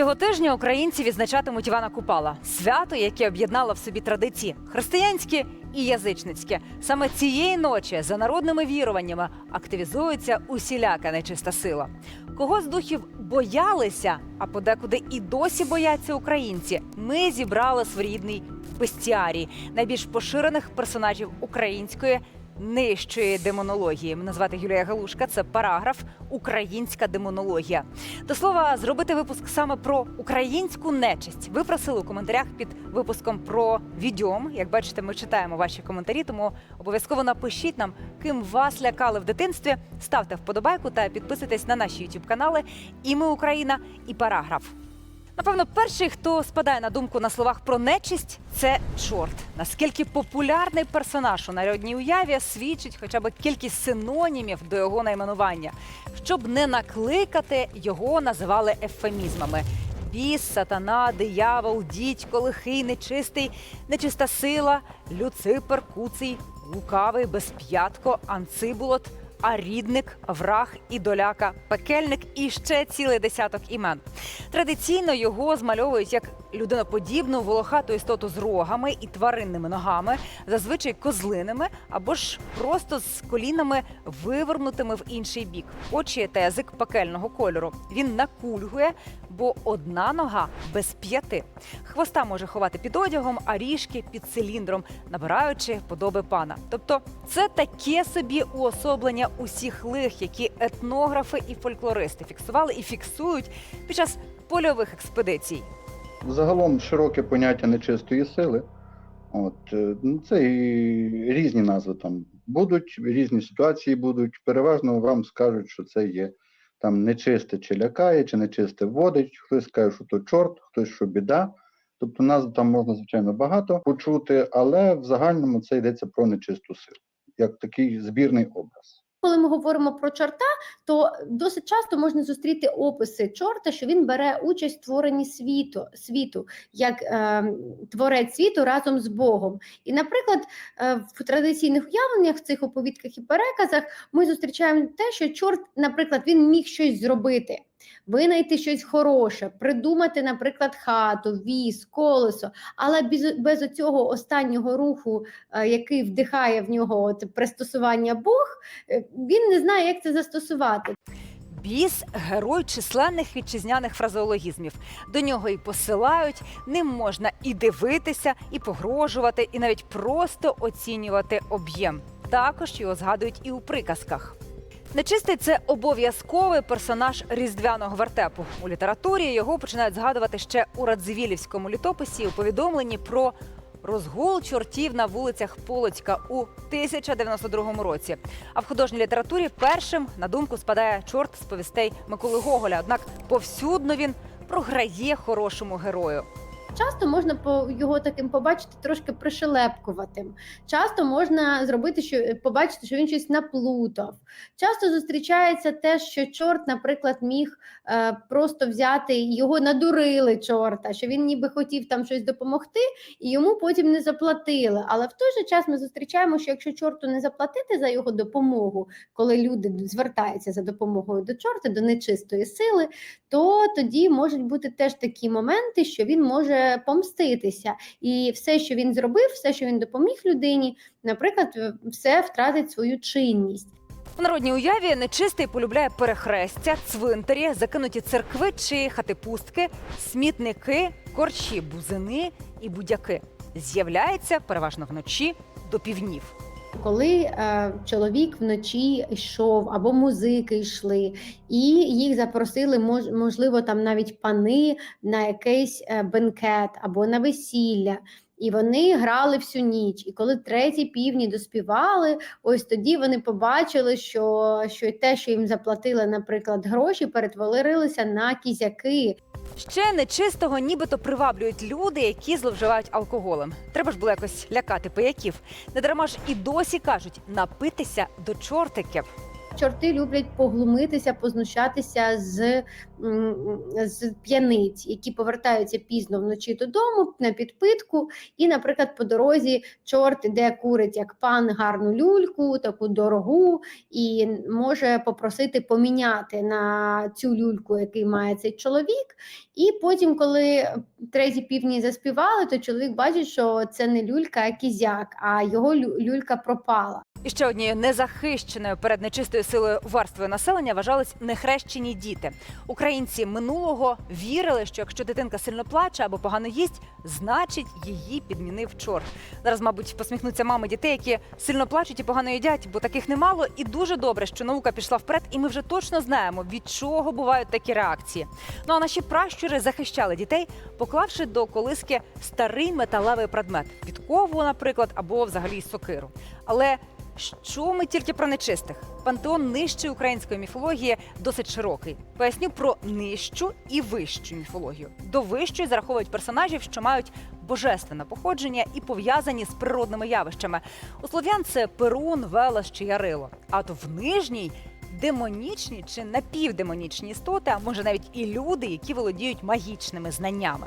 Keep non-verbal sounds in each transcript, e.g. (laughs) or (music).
Цього тижня українці відзначатимуть Івана Купала свято, яке об'єднало в собі традиції християнські і язичницькі. Саме цієї ночі за народними віруваннями активізується усіляка нечиста сила. Кого з духів боялися, а подекуди і досі бояться українці. Ми зібрали своєрідний бестіарій найбільш поширених персонажів української нижчої демонології. Мене звати Юлія Галушка. Це параграф Українська демонологія. До слова, зробити випуск саме про українську нечисть. Ви просили у коментарях під випуском про відьом. Як бачите, ми читаємо ваші коментарі, тому обов'язково напишіть нам, ким вас лякали в дитинстві. Ставте вподобайку та підписуйтесь на наші youtube канали. І ми Україна, і параграф. Напевно, перший, хто спадає на думку на словах про нечисть, це чорт. Наскільки популярний персонаж у народній уяві свідчить хоча б кількість синонімів до його найменування. Щоб не накликати, його називали ефемізмами. Біс, сатана, диявол, дідько, лихий, нечистий, нечиста сила, люципер, куций, лукавий, безп'ятко, анцибулот, арідник, враг, і доляка, пекельник і ще цілий десяток імен. Традиційно його змальовують як людиноподібну волохату істоту з рогами і тваринними ногами, зазвичай козлиними або ж просто з колінами вивернутими в інший бік. Очі та язик пекельного кольору. Він накульгує, бо одна нога без п'яти. Хвоста може ховати під одягом, а ріжки під циліндром, набираючи подоби пана. Тобто, це таке собі уособлення усіх лих, які етнографи і фольклористи фіксували і фіксують під час польових експедицій. Загалом широке поняття нечистої сили. От, е, ну, це і різні назви там будуть, різні ситуації будуть. Переважно вам скажуть, що це є там нечисте чи лякає, чи нечисте вводить. Хтось скаже, що то чорт, хтось що біда. Тобто назв там можна, звичайно, багато почути, але в загальному це йдеться про нечисту силу, як такий збірний образ. Коли ми говоримо про чорта, то досить часто можна зустріти описи чорта, що він бере участь в творенні світу, світу як е, творець світу разом з Богом. І, наприклад, е, в традиційних уявленнях, в цих оповідках і переказах, ми зустрічаємо те, що чорт, наприклад, він міг щось зробити. Винайти щось хороше, придумати, наприклад, хату, віз, колесо, але без, без цього останнього руху, е, який вдихає в нього от, пристосування Бог, е, він не знає, як це застосувати. Біс герой численних вітчизняних фразеологізмів. До нього і посилають, ним можна і дивитися, і погрожувати, і навіть просто оцінювати об'єм. Також його згадують і у приказках. Нечистий це обов'язковий персонаж різдвяного вертепу. У літературі його починають згадувати ще у Радзивілівському літописі у повідомленні про розгул чортів на вулицях Полоцька у 1092 році. А в художній літературі першим на думку спадає чорт з повістей Миколи Гоголя. Однак повсюдно він програє хорошому герою. Часто можна по його таким побачити трошки пришелепкуватим. Часто можна зробити, що побачити, що він щось наплутав. Часто зустрічається те, що чорт, наприклад, міг е, просто взяти його надурили чорта, що він ніби хотів там щось допомогти, і йому потім не заплатили. Але в той же час ми зустрічаємо, що якщо чорту не заплатити за його допомогу, коли люди звертаються за допомогою до чорта, до нечистої сили, то тоді можуть бути теж такі моменти, що він може помститися, і все, що він зробив, все, що він допоміг людині, наприклад, все втратить свою чинність. В народній уяві нечистий полюбляє перехрестя, цвинтарі, закинуті церкви чи хати-пустки, смітники, корчі, бузини і будяки. З'являється переважно вночі до півнів. Коли е, чоловік вночі йшов або музики йшли, і їх запросили, мож, можливо, там навіть пани на якийсь е, бенкет або на весілля. І вони грали всю ніч. І коли треті півні доспівали, ось тоді вони побачили, що, що те, що їм заплатили, наприклад, гроші, перетворилися на кізяки. Ще нечистого нібито приваблюють люди, які зловживають алкоголем. Треба ж було якось лякати пияків. Недарма ж і досі кажуть напитися до чортиків. Чорти люблять поглумитися, познущатися з, з п'яниць, які повертаються пізно вночі додому на підпитку. І, наприклад, по дорозі чорт іде курить як пан гарну люльку, таку дорогу, і може попросити поміняти на цю люльку, який має цей чоловік. І потім, коли треті півні заспівали, то чоловік бачить, що це не люлька, а кізяк, а його лю- люлька пропала. І ще однією незахищеною перед нечистою силою варствою населення вважались нехрещені діти. Українці минулого вірили, що якщо дитинка сильно плаче або погано їсть, значить її підмінив чорт. Зараз, мабуть, посміхнуться мами дітей, які сильно плачуть і погано їдять, бо таких немало. І дуже добре, що наука пішла вперед, і ми вже точно знаємо, від чого бувають такі реакції. Ну а наші пращури захищали дітей, поклавши до колиски старий металевий предмет підкову, наприклад, або взагалі сокиру. Але що ми тільки про нечистих? Пантеон нижчої української міфології досить широкий. Поясню про нижчу і вищу міфологію. До вищої зараховують персонажів, що мають божественне походження і пов'язані з природними явищами. У слов'ян це Перун, Велес чи Ярило. А от в нижній демонічні чи напівдемонічні істоти, а може навіть і люди, які володіють магічними знаннями.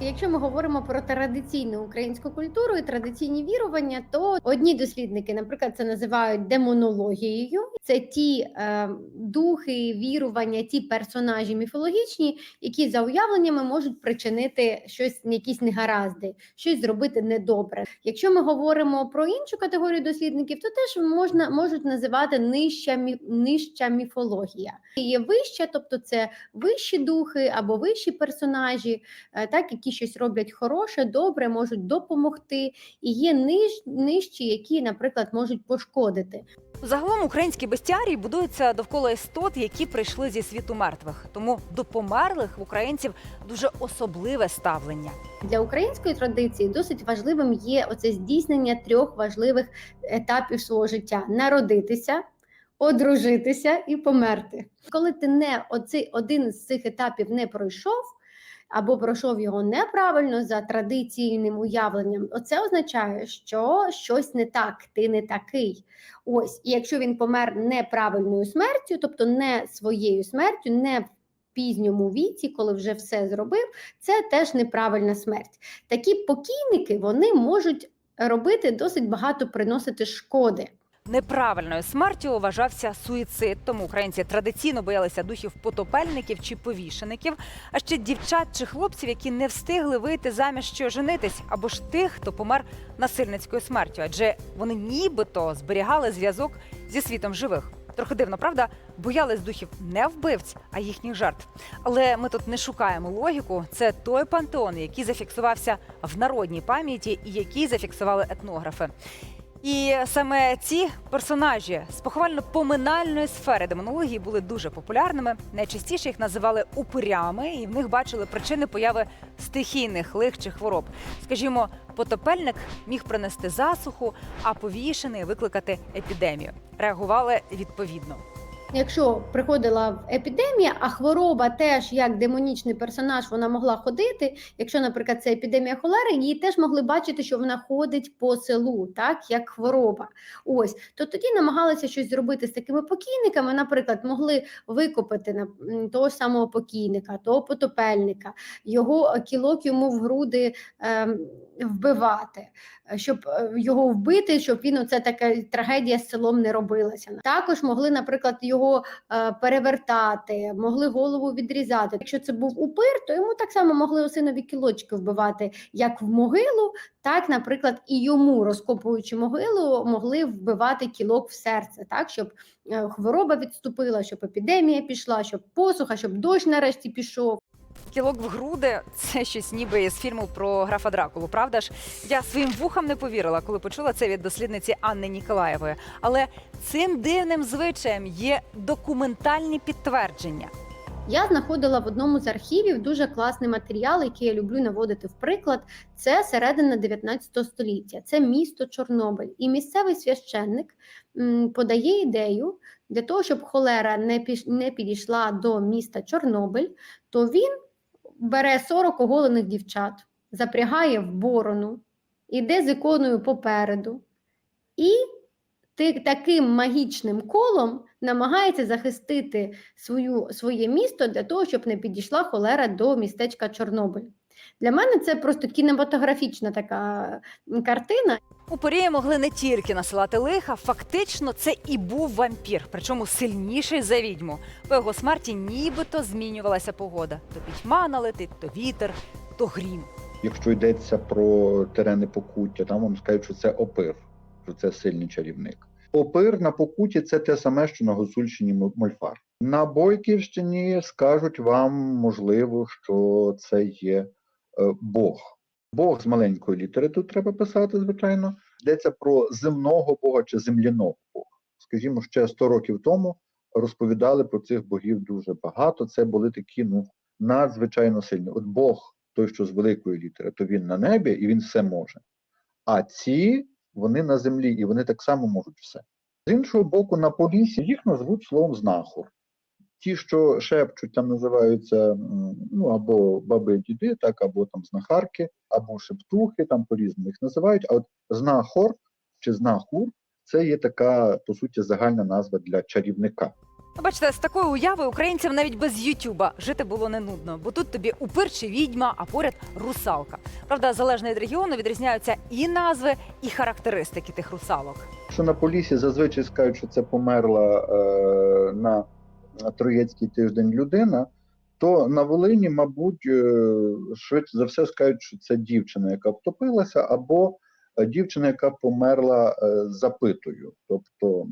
Якщо ми говоримо про традиційну українську культуру і традиційні вірування, то одні дослідники, наприклад, це називають демонологією. Це ті е, духи, вірування, ті персонажі міфологічні, які за уявленнями можуть причинити щось, якісь негаразди, щось зробити недобре. Якщо ми говоримо про іншу категорію дослідників, то теж можна можуть називати нижча мі, нижча міфологія. Є вища, тобто це вищі духи або вищі персонажі, е, так які щось роблять хороше, добре, можуть допомогти, і є ниж, нижчі, які, наприклад, можуть пошкодити. Загалом українські бестіарії будуються довкола істот, які прийшли зі світу мертвих. Тому до померлих в українців дуже особливе ставлення. Для української традиції досить важливим є оце здійснення трьох важливих етапів свого життя: народитися. Одружитися і померти. Коли ти не оцей один з цих етапів не пройшов, або пройшов його неправильно за традиційним уявленням, оце означає, що щось не так, ти не такий. Ось, і якщо він помер неправильною смертю, тобто не своєю смертю, не в пізньому віці, коли вже все зробив, це теж неправильна смерть. Такі покійники вони можуть робити досить багато приносити шкоди. Неправильною смертю вважався суїцид, тому українці традиційно боялися духів потопельників чи повішеників, а ще дівчат чи хлопців, які не встигли вийти заміж чи оженитись, або ж тих, хто помер насильницькою смертю, адже вони нібито зберігали зв'язок зі світом живих. Трохи дивно, правда? Боялись духів не вбивць, а їхніх жертв. Але ми тут не шукаємо логіку. Це той пантеон, який зафіксувався в народній пам'яті і який зафіксували етнографи. І саме ці персонажі з поховально-поминальної сфери демонології були дуже популярними. Найчастіше їх називали упирями, і в них бачили причини появи стихійних лих чи хвороб. Скажімо, потопельник міг принести засуху, а повішений викликати епідемію. Реагували відповідно. Якщо приходила епідемія, а хвороба теж як демонічний персонаж вона могла ходити. Якщо, наприклад, це епідемія холери, її теж могли бачити, що вона ходить по селу, так як хвороба. Ось то тоді намагалися щось зробити з такими покійниками. Наприклад, могли викопати на того самого покійника, того потопельника, його е, кілок йому в груди ем, вбивати, е, щоб е, його вбити, щоб він оце така трагедія з селом не робилася. Також могли, наприклад, його е, перевертати, могли голову відрізати. Якщо це був упир, то йому так само могли осинові кілочки вбивати, як в могилу, так, наприклад, і йому, розкопуючи могилу, могли вбивати кілок в серце, так щоб е, хвороба відступила, щоб епідемія пішла, щоб посуха, щоб дощ нарешті пішов. Кілок в груди це щось ніби із фільму про графа Дракулу. Правда ж? Я своїм вухам не повірила, коли почула це від дослідниці Анни Ніколаєвої. Але цим дивним звичаєм є документальні підтвердження. Я знаходила в одному з архівів дуже класний матеріал, який я люблю наводити в приклад. Це середина 19 століття, це місто Чорнобиль. І місцевий священник подає ідею для того, щоб холера не підійшла до міста Чорнобиль, то він бере 40 оголених дівчат, запрягає в борону, іде з іконою попереду і таким магічним колом намагається захистити свою, своє місто для того, щоб не підійшла холера до містечка Чорнобиль. Для мене це просто кінематографічна така картина. Упорії могли не тільки насилати лиха, фактично це і був вампір, причому сильніший за відьму. По його смерті нібито змінювалася погода. То пітьма налетить, то вітер, то грім. Якщо йдеться про терени покуття, там вам скажуть, що це опир, що це сильний чарівник. Опир на покуті це те саме, що на Гуцульщині М- Мольфар. На Бойківщині скажуть вам, можливо, що це є е, Бог. Бог з маленької літери тут треба писати, звичайно. Йдеться про земного Бога чи земляного Бога. Скажімо, ще 100 років тому розповідали про цих богів дуже багато. Це були такі ну надзвичайно сильні. От Бог, той, що з великої літери, то він на небі і він все може. А ці вони на землі, і вони так само можуть все. З іншого боку, на полісі їх назвуть словом знахор. Ті, що шепчуть, там називаються ну або баби діди, так, або там знахарки, або шептухи, там по-різному їх називають. А от знахор чи знахур це є така, по суті, загальна назва для чарівника. Бачите, з такою уявою українцям навіть без Ютуба жити було не нудно, бо тут тобі упир чи відьма, а поряд русалка. Правда, залежно від регіону відрізняються і назви, і характеристики тих русалок. Що на полісі зазвичай скажуть, що це померла е, на Троєцький тиждень людина, то на Волині, мабуть, е, швидше за все скажуть, що це дівчина, яка втопилася, або е, дівчина, яка померла е, запитою. Тобто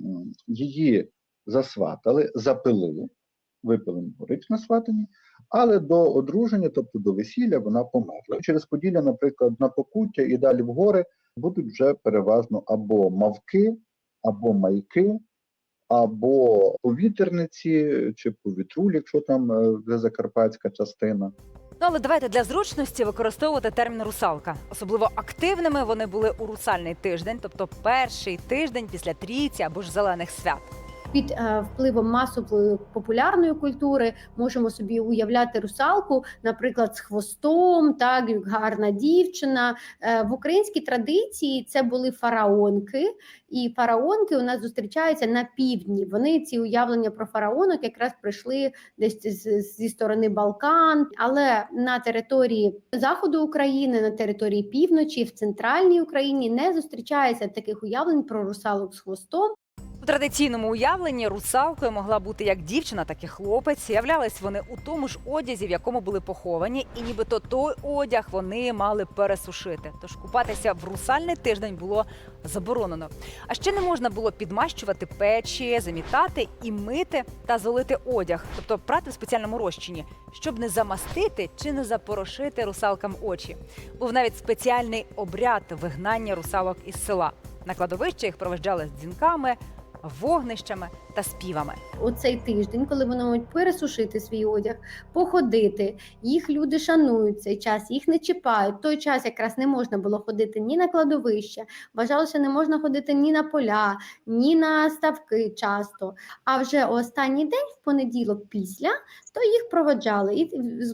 її засватали, запилили, випили горить на сватані, але до одруження, тобто до весілля, вона померла. Через Поділля, наприклад, на Покуття і далі в гори будуть вже переважно або мавки, або майки, або повітряниці чи повітрулі, якщо там де закарпатська частина. Ну але давайте для зручності використовувати термін русалка. Особливо активними вони були у русальний тиждень, тобто перший тиждень після трійці або ж зелених свят. Під е, впливом масової популярної культури можемо собі уявляти русалку, наприклад, з хвостом, так гарна дівчина. Е, в українській традиції це були фараонки, і фараонки у нас зустрічаються на півдні. Вони ці уявлення про фараонок якраз прийшли десь зі сторони Балкан, але на території заходу України, на території півночі, в центральній Україні не зустрічається таких уявлень про русалок з хвостом. Традиційному уявленні русалкою могла бути як дівчина, так і хлопець. Являлись вони у тому ж одязі, в якому були поховані, і нібито той одяг вони мали пересушити. Тож купатися в русальний тиждень було заборонено. А ще не можна було підмащувати печі, замітати і мити та золити одяг, тобто прати в спеціальному розчині, щоб не замастити чи не запорошити русалкам очі. Був навіть спеціальний обряд вигнання русалок із села. На кладовище їх проведжали з дзвінками, вогнищами та співами. Оцей тиждень, коли вони можуть пересушити свій одяг, походити, їх люди шанують цей час, їх не чіпають. Той час якраз не можна було ходити ні на кладовище, вважалося, не можна ходити ні на поля, ні на ставки часто. А вже останній день, в понеділок, після, то їх проводжали і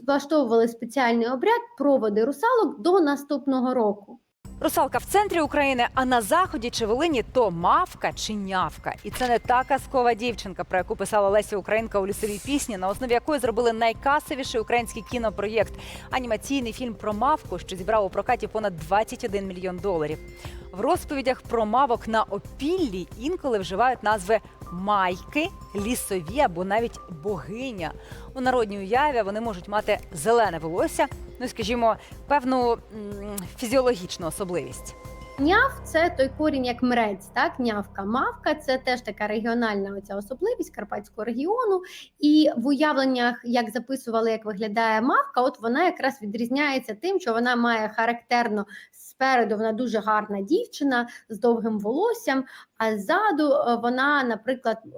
влаштовували спеціальний обряд проводи русалок до наступного року. Русалка в центрі України, а на заході чи Волині то мавка чи нявка. І це не та казкова дівчинка, про яку писала Леся Українка у лісовій пісні, на основі якої зробили найкасовіший український кінопроєкт анімаційний фільм про мавку, що зібрав у прокаті понад 21 мільйон доларів. В розповідях про мавок на опіллі інколи вживають назви майки, лісові або навіть богиня. У народній уяві вони можуть мати зелене волосся, ну скажімо, певну м, фізіологічну особливість. Няв це той корінь, як мрець, так нявка, мавка це теж така регіональна оця особливість карпатського регіону. І в уявленнях, як записували, як виглядає мавка, от вона якраз відрізняється тим, що вона має характерно спереду вона дуже гарна дівчина з довгим волоссям, а ззаду е, вона, наприклад, е,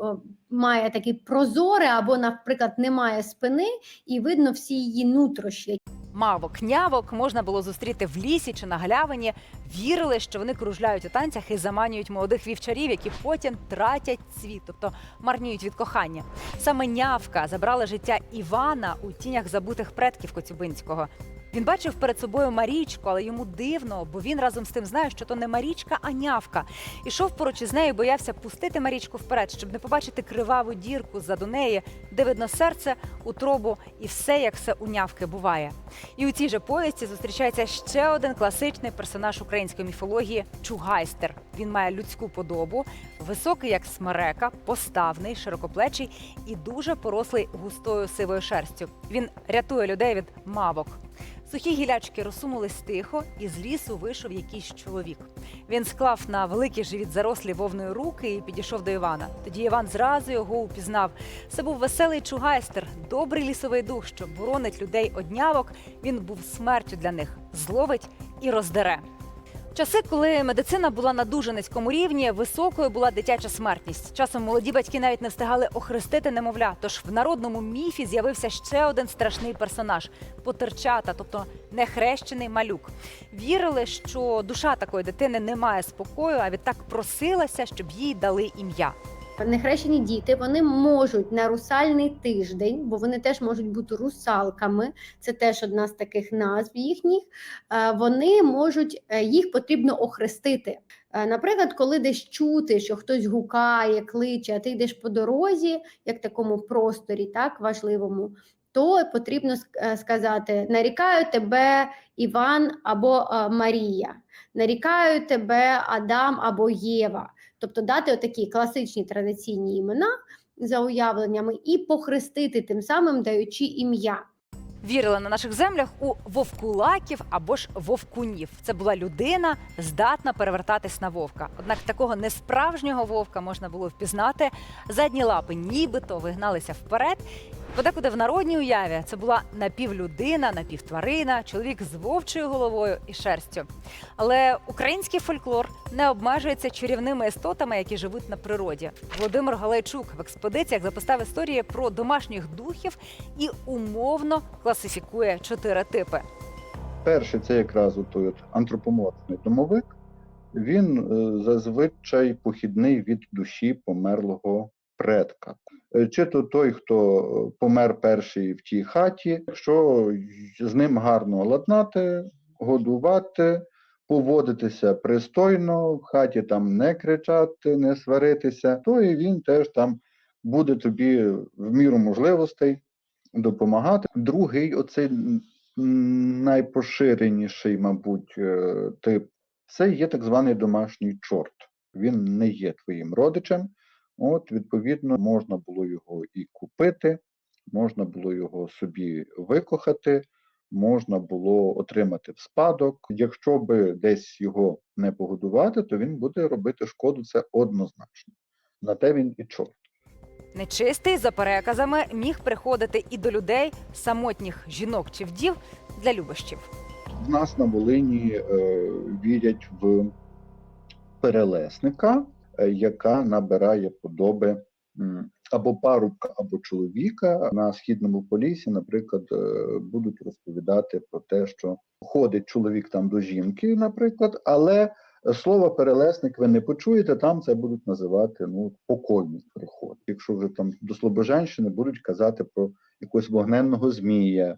має такий прозоре або, наприклад, не має спини, і видно всі її нутрощі. Мавок, нявок можна було зустріти в лісі чи на галявині. Вірили, що вони кружляють у танцях і заманюють молодих вівчарів, які потім тратять цвіт, тобто марніють від кохання. Саме нявка забрала життя Івана у тінях забутих предків Коцюбинського. Він бачив перед собою Марічку, але йому дивно, бо він разом з тим знає, що то не Марічка, а нявка. Ішов поруч із нею, боявся пустити Марічку вперед, щоб не побачити криваву дірку ззаду неї, де видно серце, утробу і все, як все у нявки буває. І у цій же повісті зустрічається ще один класичний персонаж української міфології Чугайстер. Він має людську подобу, високий як смерека, поставний, широкоплечий і дуже порослий густою сивою шерстю. Він рятує людей від мавок. Сухі гілячки розсунулись тихо, і з лісу вийшов якийсь чоловік. Він склав на великий живіт зарослі вовною руки і підійшов до Івана. Тоді Іван зразу його упізнав. Це був веселий чугайстер, добрий лісовий дух, що боронить людей однявок. Він був смертю для них, зловить і роздере. Часи, коли медицина була на дуже низькому рівні, високою була дитяча смертність. Часом молоді батьки навіть не встигали охрестити немовля. Тож в народному міфі з'явився ще один страшний персонаж потерчата, тобто нехрещений малюк. Вірили, що душа такої дитини не має спокою, а відтак просилася, щоб їй дали ім'я. Нехрещені діти вони можуть на русальний тиждень, бо вони теж можуть бути русалками. Це теж одна з таких назв їхніх. е, Вони можуть е, їх потрібно охрестити. Е, Наприклад, коли десь чути, що хтось гукає, кличе, а ти йдеш по дорозі, як такому просторі, так важливому. То потрібно е, сказати: нарікаю тебе Іван або е, Марія, нарікаю тебе Адам або Єва. Тобто дати отакі класичні традиційні імена за уявленнями і похрестити тим самим даючи ім'я. Вірили на наших землях у вовкулаків або ж вовкунів. Це була людина, здатна перевертатись на вовка. Однак такого несправжнього вовка можна було впізнати. Задні лапи нібито вигналися вперед. Подекуди в народній уяві це була напівлюдина, напівтварина, чоловік з вовчою головою і шерстю. Але український фольклор не обмежується чарівними істотами, які живуть на природі. Володимир Галайчук в експедиціях записав історії про домашніх духів і умовно класифікує чотири типи. Перший це якраз той антропоморфний домовик. Він е, зазвичай похідний від душі померлого предка. Е, Чи то той, хто е, помер перший в тій хаті, якщо з ним гарно ладнати, годувати, поводитися пристойно, в хаті там не кричати, не сваритися, то і він теж там буде тобі в міру можливостей допомагати. Другий, оцей найпоширеніший, мабуть, е, тип, це є так званий домашній чорт. Він не є твоїм родичем. От, відповідно, можна було його і купити, можна було його собі викохати, можна було отримати в спадок. Якщо би десь його не погодувати, то він буде робити шкоду, це однозначно. На те він і чорт. Нечистий за переказами міг приходити і до людей, самотніх жінок чи вдів для любощів. В нас на Волині е, вірять в перелесника, яка набирає подоби або парубка, або чоловіка. На східному полісі, наприклад, е, будуть розповідати про те, що ходить чоловік там до жінки, наприклад, але слово перелесник ви не почуєте, там це будуть називати ну, покойник приходить. Якщо вже там до Слобожанщини будуть казати про якогось вогненного змія,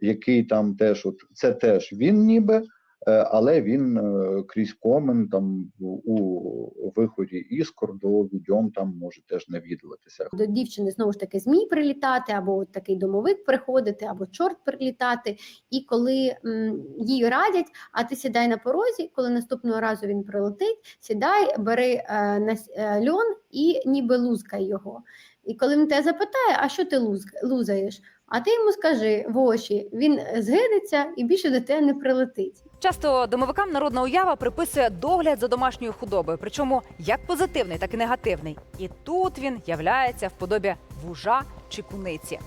який там теж, от це теж він ніби, е, але він е, крізь комен там у- виході іскор до відьом там може теж навідуватися. До дівчини знову ж таки змій прилітати, або такий домовик приходити, або чорт прилітати. І коли м, їй радять, а ти сідай на порозі, коли наступного разу він прилетить, сідай, бери е, на е, льон і ніби лузкай його. І коли він тебе запитає, а що ти лузг- лузаєш? А ти йому скажи в очі, він згидиться і більше до тебе не прилетить. Часто домовикам народна уява приписує догляд за домашньою худобою, причому як позитивний, так і негативний. І тут він являється в подобі вужа чи куниці.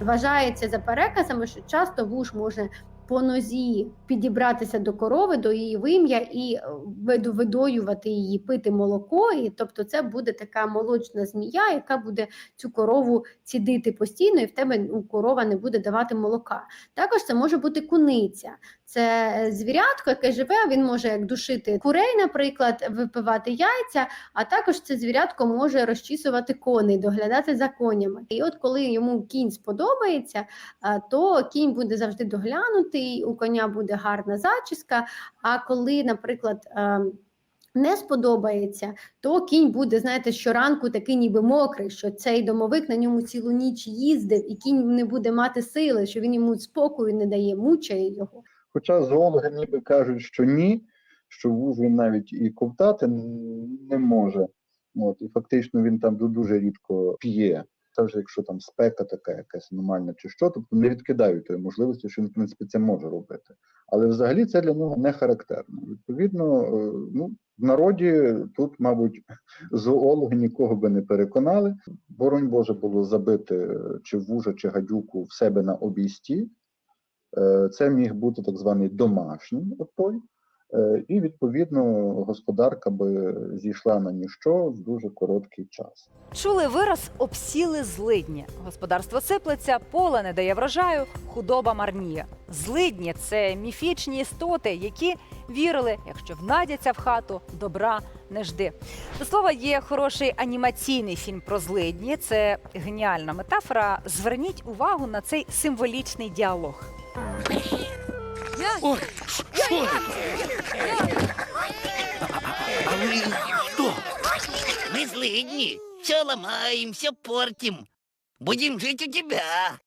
Вважається за переказами, що часто вуж може по нозі підібратися до корови, до її вим'я і е, видоювати її, пити молоко. І тобто, це буде така молочна змія, яка буде цю корову цідити постійно, і в тебе ну, корова не буде давати молока. Також це може бути куниця. Це е, звірятко, яке живе. Він може як душити курей, наприклад, випивати яйця. А також це звірятко може розчісувати коней, доглядати за конями. І от коли йому кінь сподобається, то кінь буде завжди доглянутий побритий, у коня буде гарна зачіска. А коли, наприклад, е, не сподобається, то кінь буде, знаєте, щоранку такий ніби мокрий, що цей домовик на ньому цілу ніч їздив, і кінь не буде мати сили, що він йому спокою не дає, мучає його. Хоча зоологи ніби кажуть, що ні, що вуж він навіть і ковтати не може. От, і фактично він там дуже рідко п'є. Це вже якщо там спека така якась аномальна чи що, тобто не відкидають тої можливості, що він в принципі це може робити. Але взагалі це для нього не характерно. Відповідно, е, ну в народі тут, мабуть, (laughs) зоологи нікого би не переконали. Боронь Боже було забити е, чи вужа, чи гадюку в себе на обійсті. Е, Це міг бути так званий домашній отой, і відповідно господарка би зійшла на ніщо в дуже короткий час. Чули вираз обсіли злидні. Господарство сиплеться, поле не дає врожаю, худоба марніє. Злидні це міфічні істоти, які вірили, якщо внадяться в хату, добра не жди. До слова, є хороший анімаційний фільм про злидні. Це геніальна метафора. Зверніть увагу на цей символічний діалог. Ой, что это? А вы что? Мы злыдни. Все ломаем, все портим. Будем жить у тебя.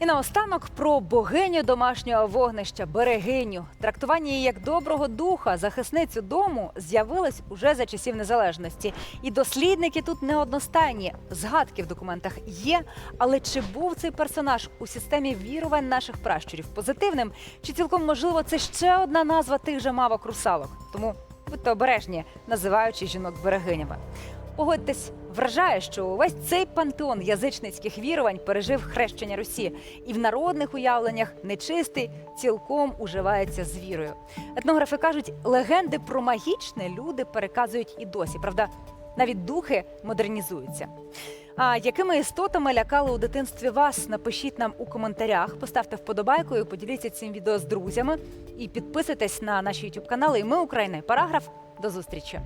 І наостанок про богиню домашнього вогнища, берегиню. Трактування її як доброго духа, захисницю дому з'явилось уже за часів незалежності. І дослідники тут неодностайні. Згадки в документах є. Але чи був цей персонаж у системі вірувань наших пращурів позитивним? Чи цілком можливо це ще одна назва тих же мавок русалок? Тому будьте обережні, називаючи жінок берегинями. Погодьтесь, вражає, що увесь цей пантеон язичницьких вірувань пережив хрещення Русі, і в народних уявленнях нечистий цілком уживається з вірою. Етнографи кажуть, легенди про магічне люди переказують і досі. Правда, навіть духи модернізуються. А якими істотами лякали у дитинстві вас? Напишіть нам у коментарях, поставте вподобайку і поділіться цим відео з друзями. І підписуйтесь на наші youtube канали. І ми Україна. Параграф. До зустрічі.